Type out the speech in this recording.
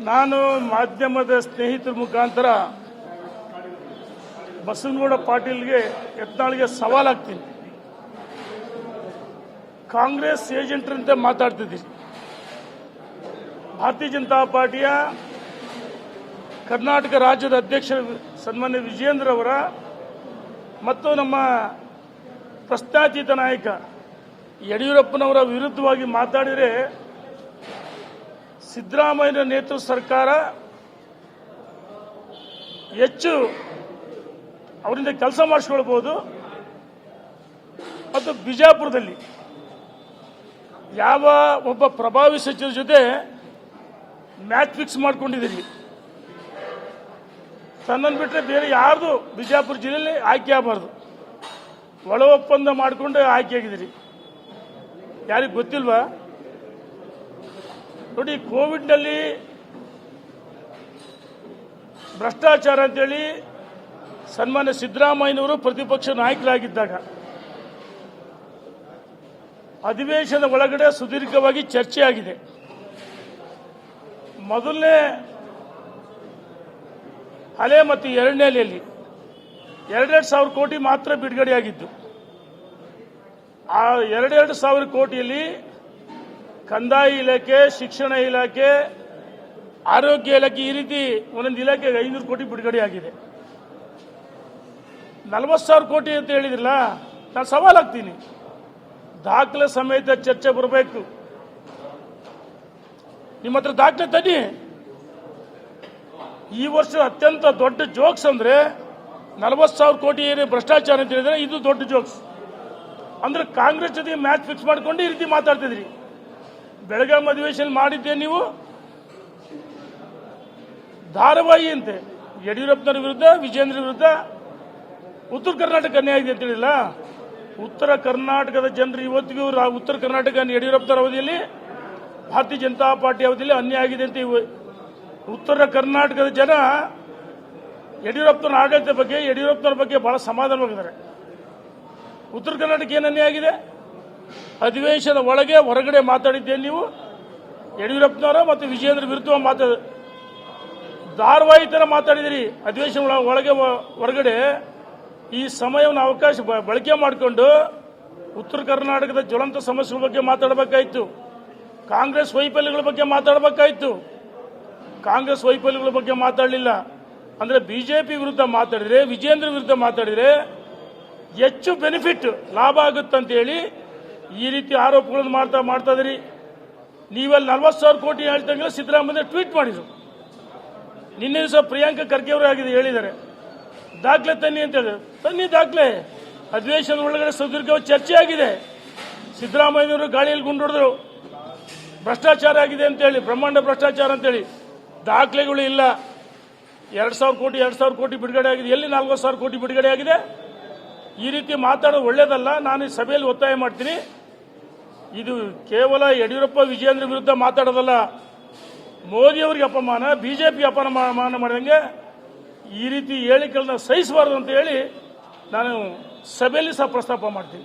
ನಾನು ಮಾಧ್ಯಮದ ಸ್ನೇಹಿತರ ಮುಖಾಂತರ ಬಸವನಗೌಡ ಪಾಟೀಲ್ಗೆ ಯತ್ನಾಳ್ಗೆ ಸವಾಲಾಗ್ತೀನಿ ಕಾಂಗ್ರೆಸ್ ಏಜೆಂಟ್ರಂತೆ ಮಾತಾಡ್ತಿದ್ದೀರಿ ಭಾರತೀಯ ಜನತಾ ಪಾರ್ಟಿಯ ಕರ್ನಾಟಕ ರಾಜ್ಯದ ಅಧ್ಯಕ್ಷ ಸನ್ಮಾನ್ಯ ವಿಜಯೇಂದ್ರ ಅವರ ಮತ್ತು ನಮ್ಮ ಪ್ರಶ್ನಾತೀತ ನಾಯಕ ಯಡಿಯೂರಪ್ಪನವರ ವಿರುದ್ಧವಾಗಿ ಮಾತಾಡಿದರೆ ಸಿದ್ದರಾಮಯ್ಯ ನೇತೃತ್ವ ಸರ್ಕಾರ ಹೆಚ್ಚು ಅವರಿಂದ ಕೆಲಸ ಮಾಡಿಸ್ಕೊಳ್ಬೋದು. ಮತ್ತು ಬಿಜಾಪುರದಲ್ಲಿ ಯಾವ ಒಬ್ಬ ಪ್ರಭಾವಿ ಸಚಿವರ ಜೊತೆ ಮ್ಯಾಚ್ ಫಿಕ್ಸ್ ಮಾಡ್ಕೊಂಡಿದ್ದೀರಿ? ತನ್ನನ್ನು ಬಿಟ್ಟರೆ ಬೇರೆ ಯಾರ್ದು ಬಿಜಾಪುರ ಜಿಲ್ಲೆಯಲ್ಲಿ ಆಯ್ಕೆ ಆಗಬಾರ್ದು. ಒಳ ಒಪ್ಪಂದ ಮಾಡಿಕೊಂಡು ಆಯ್ಕೆ ಆಗಿದ್ದೀರಿ. ಯಾರಿಗೆ ಗೊತ್ತಿಲ್ವಾ? ನೋಡಿ, ಕೋವಿಡ್ನಲ್ಲಿ ಭ್ರಷ್ಟಾಚಾರ ಅಂತೇಳಿ ಸನ್ಮಾನ್ಯ ಸಿದ್ದರಾಮಯ್ಯನವರು ಪ್ರತಿಪಕ್ಷ ನಾಯಕರಾಗಿದ್ದಾಗ, ಅಧಿವೇಶನದ ಒಳಗಡೆ ಸುದೀರ್ಘವಾಗಿ ಚರ್ಚೆಯಾಗಿದೆ. ಮೊದಲನೇ ಅಲೆ ಮತ್ತು ಎರಡನೇ ಅಲೆಯಲ್ಲಿ ಎರಡೆರಡು ಸಾವಿರ ಕೋಟಿ ಮಾತ್ರ ಬಿಡುಗಡೆಯಾಗಿದ್ದು ಆ ಎರಡೆರಡು ಸಾವಿರ ಕೋಟಿಯಲ್ಲಿ ಕಂದಾಯ ಇಲಾಖೆ, ಶಿಕ್ಷಣ ಇಲಾಖೆ, ಆರೋಗ್ಯ ಇಲಾಖೆ ಈ ರೀತಿ ಒಂದೊಂದು ಇಲಾಖೆಗೆ ಐನೂರು ಕೋಟಿ ಬಿಡುಗಡೆ ಆಗಿದೆ. ನಲವತ್ತು ಸಾವಿರ ಕೋಟಿ ಅಂತ ಹೇಳಿದ್ರಲ್ಲ, ನಾನು ಸವಾಲಾಗ್ತೀನಿ ದಾಖಲೆ ಸಮೇತ ಚರ್ಚೆ ಬರಬೇಕು. ನಿಮ್ಮ ಹತ್ರ ದಾಖಲೆ ತನ್ನಿ. ಈ ವರ್ಷ ಅತ್ಯಂತ ದೊಡ್ಡ ಜೋಕ್ಸ್ ಅಂದ್ರೆ ನಲವತ್ತು ಸಾವಿರ ಕೋಟಿ ಏನೇ ಭ್ರಷ್ಟಾಚಾರ ಅಂತ ಹೇಳಿದ್ರೆ ಇದು ದೊಡ್ಡ ಜೋಕ್ಸ್. ಅಂದ್ರೆ ಕಾಂಗ್ರೆಸ್ ಜೊತೆ ಮ್ಯಾಚ್ ಫಿಕ್ಸ್ ಮಾಡ್ಕೊಂಡು ಈ ರೀತಿ ಮಾತಾಡ್ತಿದ್ರಿ. ಬೆಳಗಾಂ ಅಧಿವೇಶನ ಮಾಡಿದ್ದೆ ನೀವು? ಧಾರಾವಾಹಿ ಅಂತೆ. ಯಡಿಯೂರಪ್ಪನವರ ವಿರುದ್ಧ, ವಿಜೇಂದ್ರ ವಿರುದ್ಧ ಉತ್ತರ ಕರ್ನಾಟಕ ಅನ್ಯಾಯ ಇದೆ ಅಂತ ಹೇಳಿಲ್ಲ. ಉತ್ತರ ಕರ್ನಾಟಕದ ಜನರು ಇವತ್ತಿಗೂ ಉತ್ತರ ಕರ್ನಾಟಕ ಯಡಿಯೂರಪ್ಪನವರ ಅವಧಿಯಲ್ಲಿ ಭಾರತೀಯ ಜನತಾ ಪಾರ್ಟಿ ಅವಧಿಯಲ್ಲಿ ಅನ್ಯಾಯ ಆಗಿದೆ ಅಂತ ಉತ್ತರ ಕರ್ನಾಟಕದ ಜನ ಯಡಿಯೂರಪ್ಪನ ಆಡಳಿತ ಬಗ್ಗೆ, ಯಡಿಯೂರಪ್ಪನವ್ರ ಬಗ್ಗೆ ಬಹಳ ಸಮಾಧಾನವಾಗಿದ್ದಾರೆ. ಉತ್ತರ ಕರ್ನಾಟಕ ಏನು ಅನ್ಯಾಯ ಆಗಿದೆ? ಅಧಿವೇಶನದ ಒಳಗೆ ಹೊರಗಡೆ ಮಾತಾಡಿದ್ದೇನೆ ನೀವು? ಯಡಿಯೂರಪ್ಪನವರ ಮತ್ತು ವಿಜಯೇಂದ್ರ ವಿರುದ್ಧ ಮಾತಾಡ ಧಾರವಾಹಿ ಥರ ಮಾತಾಡಿದಿರಿ. ಅಧಿವೇಶನ ಒಳ- ಒಳಗೆ ಹೊರಗಡೆ ಈ ಸಮಯವನ್ನು ಅವಕಾಶ ಬಳಕೆ ಮಾಡಿಕೊಂಡು ಉತ್ತರ ಕರ್ನಾಟಕದ ಜ್ವಲಂತ ಸಮಸ್ಯೆಗಳ ಬಗ್ಗೆ ಮಾತಾಡಬೇಕಾಯಿತು. ಕಾಂಗ್ರೆಸ್ ವೈಫಲ್ಯಗಳ ಬಗ್ಗೆ ಮಾತಾಡಬೇಕಾಯಿತು. ಕಾಂಗ್ರೆಸ್ ವೈಫಲ್ಯಗಳ ಬಗ್ಗೆ ಮಾತಾಡಲಿಲ್ಲ. ಅಂದ್ರೆ ಬಿಜೆಪಿ ವಿರುದ್ಧ ಮಾತಾಡಿದರೆ ವಿಜೇಂದ್ರ ವಿರುದ್ಧ ಮಾತಾಡಿದರೆ ಹೆಚ್ಚು ಬೆನಿಫಿಟ್, ಲಾಭ ಆಗುತ್ತಂತ ಹೇಳಿ ಈ ರೀತಿ ಆರೋಪಗಳನ್ನು ಮಾಡ್ತಾ ಮಾಡ್ತಾ ಇದ್ರಿ ನೀವೆಲ್ಲ ನಲ್ವತ್ತು ಸಾವಿರ ಕೋಟಿ ಹೇಳ್ತಂಗೆ ಸಿದ್ದರಾಮಯ್ಯ ಟ್ವೀಟ್ ಮಾಡಿದ್ರು. ನಿನ್ನೆ ದಿವಸ ಪ್ರಿಯಾಂಕಾ ಖರ್ಗೆ ಅವರು ಆಗಿದೆ, ಹೇಳಿದ್ದಾರೆ. ದಾಖಲೆ ತನ್ನಿ ಅಂತ ಹೇಳಿದ್ರು. ತನ್ನಿ ದಾಖಲೆ. ಅಧಿವೇಶನ ಒಳಗಡೆ ಸುದೀರ್ಘವಾಗಿ ಚರ್ಚೆ ಆಗಿದೆ. ಸಿದ್ದರಾಮಯ್ಯನವರು ಗಾಳಿಯಲ್ಲಿ ಗುಂಡೊಡೆದ್ರು. ಭ್ರಷ್ಟಾಚಾರ ಆಗಿದೆ ಅಂತೇಳಿ ಬ್ರಹ್ಮಾಂಡ ಭ್ರಷ್ಟಾಚಾರ ಅಂತೇಳಿ ದಾಖಲೆಗಳು ಇಲ್ಲ. ಎರಡು ಸಾವಿರ ಕೋಟಿ, ಎರಡು ಸಾವಿರ ಕೋಟಿ ಬಿಡುಗಡೆ ಆಗಿದೆ. ಎಲ್ಲಿ ನಲ್ವತ್ತು ಸಾವಿರ ಕೋಟಿ ಬಿಡುಗಡೆ ಆಗಿದೆ? ಈ ರೀತಿ ಮಾತಾಡೋದು ಒಳ್ಳೇದಲ್ಲ. ನಾನು ಸಭೆಯಲ್ಲಿ ಒತ್ತಾಯ ಮಾಡ್ತೀನಿ. ಇದು ಕೇವಲ ಯಡಿಯೂರಪ್ಪ ವಿಜಯೇಂದ್ರ ವಿರುದ್ಧ ಮಾತಾಡೋದಲ್ಲ. ಮೋದಿಯವರಿಗೆ ಅಪಮಾನ ಬಿಜೆಪಿ ಅಪಮಾನ ಮಾಡಿದಂಗೆ ಈ ರೀತಿ ಹೇಳಿಕೆಗಳನ್ನ ಸಹಿಸಬಾರದು ಅಂತ ಹೇಳಿ ನಾನು ಸಭೆಯಲ್ಲಿ ಸಹ ಪ್ರಸ್ತಾಪ ಮಾಡ್ತೀನಿ.